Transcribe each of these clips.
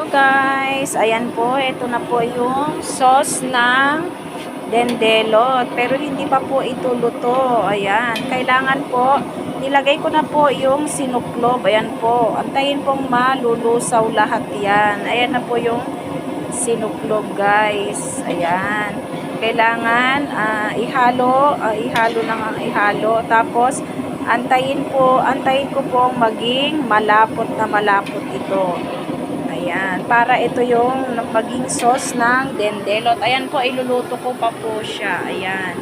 Hello guys, ayan po, ito na po yung sauce ng dendelot. Pero hindi pa po ito luto. Ayan, kailangan po, nilagay ko na po yung sinuklob. Ayan po, antayin pong malulusaw lahat yan. Ayan na po yung sinuklob guys. Ayan, kailangan ah, ihalo, ah, ihalo ng ihalo. Tapos, antayin po, antayin ko pong maging malapot na malapot ito. Ayan, para ito yung maging sauce ng dendelot. Ayan po, iluluto ko pa po siya. Ayan.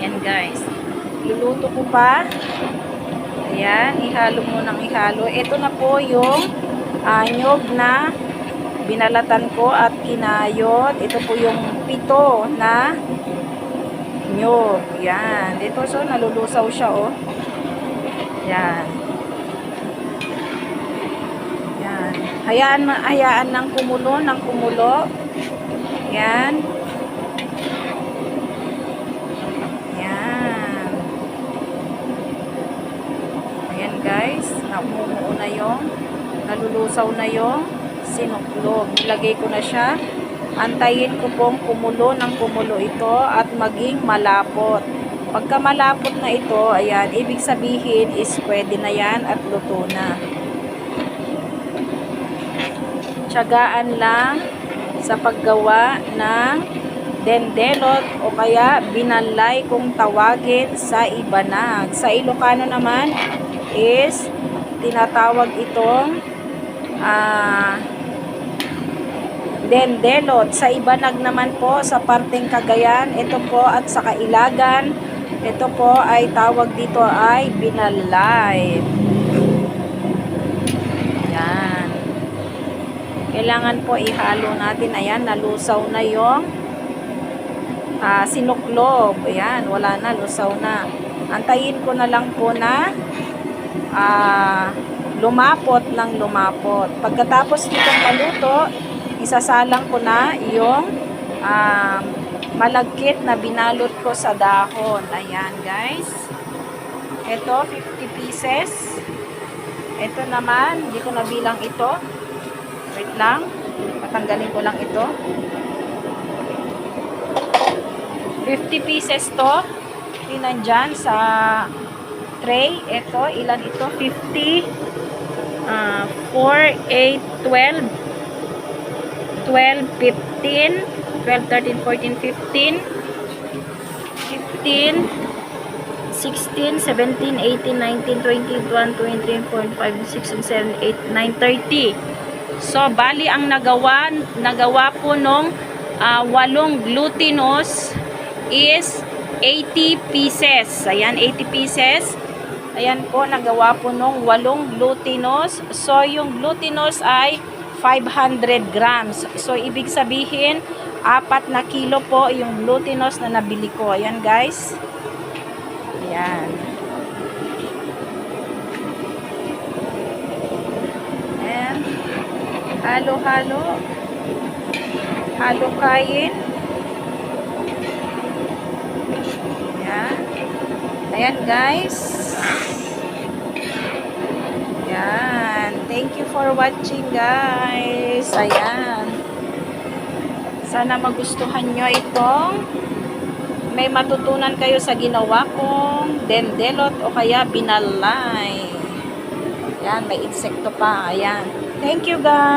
Ayan guys. Iluluto ko pa. Ayan, ihalo mo ng ihalo. Ito na po yung uh, nyog na binalatan ko at kinayot. Ito po yung pito na nyog. Yan. Dito so, nalulusaw siya oh. Yan. Yan. Hayaan, hayaan ng kumulo, ng kumulo. Yan. Yan. Ayan guys. Namumuo na yung, nalulusaw na yung sinuklog. Nilagay ko na siya. Antayin ko pong kumulo ng kumulo ito at maging malapot. Pagka malapot na ito, ayan, ibig sabihin is pwede na yan at luto na. Tiyagaan lang sa paggawa ng dendelot o kaya binalay kung tawagin sa ibanag. Sa Ilocano naman is tinatawag itong ah dendelot. Sa Ibanag naman po, sa parteng Cagayan, ito po at sa Kailagan, ito po ay tawag dito ay binalay. Kailangan po ihalo natin. Ayan, nalusaw na yung uh, sinuklob. Ayan, wala na, lusaw na. Antayin ko na lang po na uh, lumapot ng lumapot. Pagkatapos nitong maluto, isasalang ko na yung um, malagkit na binalot ko sa dahon. Ayan, guys. Ito, 50 pieces. Ito naman, hindi ko nabilang ito. Wait lang. Patanggalin ko lang ito. 50 pieces to. Yung nandyan sa tray. Ito, ilan ito? 50. Uh, 4, 8, 12. 12, 15, 12, 13, 14, 15, 15, 16, 17, 18, 19, 20, 21, 23, 24, 25, 26, 27, 8, 9, 30. So, bali ang nagawa, nagawa po nung uh, walong glutinous is 80 pieces. Ayan, 80 pieces. Ayan po, nagawa po nung walong glutinous. So, yung glutinous ay 500 grams. So, ibig sabihin, apat na kilo po yung glutinous na nabili ko. Ayan, guys. Halo-halo. Halo kain. Ayan. Guys. Ayan. Thank you for watching, guys. Ayan. Sana magustuhan nyo itong may matutunan kayo sa ginawa kong dendelot o kaya binalay. Ayan, may insekto pa. Ayan. Thank you, guys.